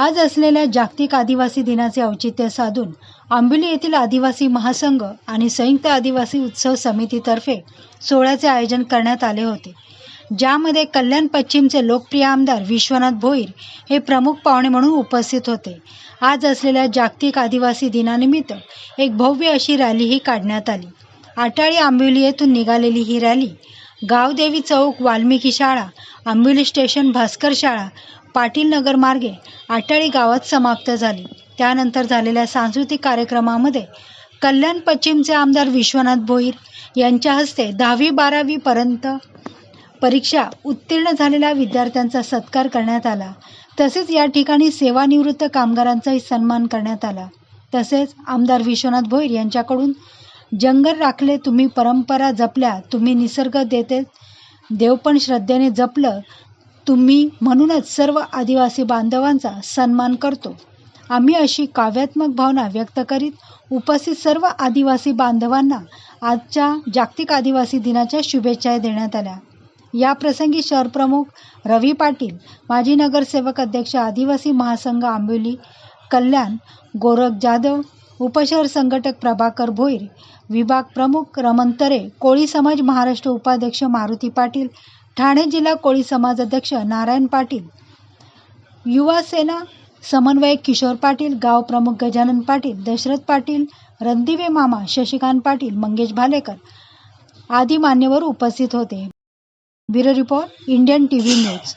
आज असलेल्या जागतिक आदिवासी दिनाचे औचित्य साधून आंबोली येथील आदिवासी महासंघ आणि संयुक्त आदिवासी उत्सव समितीतर्फे सोहळ्याचे आयोजन करण्यात आले होते. ज्यामध्ये कल्याण पश्चिमचे लोकप्रिय आमदार विश्वनाथ भोईर हे प्रमुख पाहुणे म्हणून उपस्थित होते. आज असलेल्या जागतिक आदिवासी दिनानिमित्त एक भव्य अशी रॅलीही काढण्यात आली. आटाळी आंबिवली येथून निघालेली ही रॅली गावदेवी चौक वाल्मिकी शाळा आंबिवली स्टेशन भास्कर शाळा पाटील नगर मार्गे आटाळी गावात समाप्त झाली. त्यानंतर झालेल्या सांस्कृतिक कार्यक्रमामध्ये कल्याण पश्चिमचे आमदार विश्वनाथ भोईर यांच्या हस्ते दहावी बारावीपर्यंत परीक्षा उत्तीर्ण झालेल्या विद्यार्थ्यांचा सत्कार करण्यात आला. तसेच या ठिकाणी सेवानिवृत्त कामगारांचाही सन्मान करण्यात आला. तसेच आमदार विश्वनाथ भोईर यांच्याकडून जंगल राखले तुम्ही परंपरा जपल्या तुम्ही निसर्ग देते देव पण श्रद्धेने जपलं तुम्ही म्हणूनच सर्व आदिवासी बांधवांचा सन्मान करतो. आम्ही अशी काव्यात्मक भावना व्यक्त करीत उपस्थित सर्व आदिवासी बांधवांना आजच्या जागतिक आदिवासी दिनाच्या शुभेच्छा देण्यात आल्या. या प्रसंगी शहरप्रमुख रवी पाटील माजी नगरसेवक अध्यक्ष आदिवासी महासंघ आंबोली कल्याण गोरख जाधव उपशहर संघटक प्रभाकर भोईर विभाग प्रमुख रमण तरे कोळी समाज महाराष्ट्र उपाध्यक्ष मारुती पाटील ठाणे जिल्हा कोळी समाज अध्यक्ष नारायण पाटील युवा सेना समन्वयक किशोर पाटील गाव प्रमुख गजानन पाटील दशरथ पाटील रणदिवे मामा शशिकांत पाटील मंगेश भालेकर आदी मान्यवर उपस्थित होते. Bureau report Indian T V news.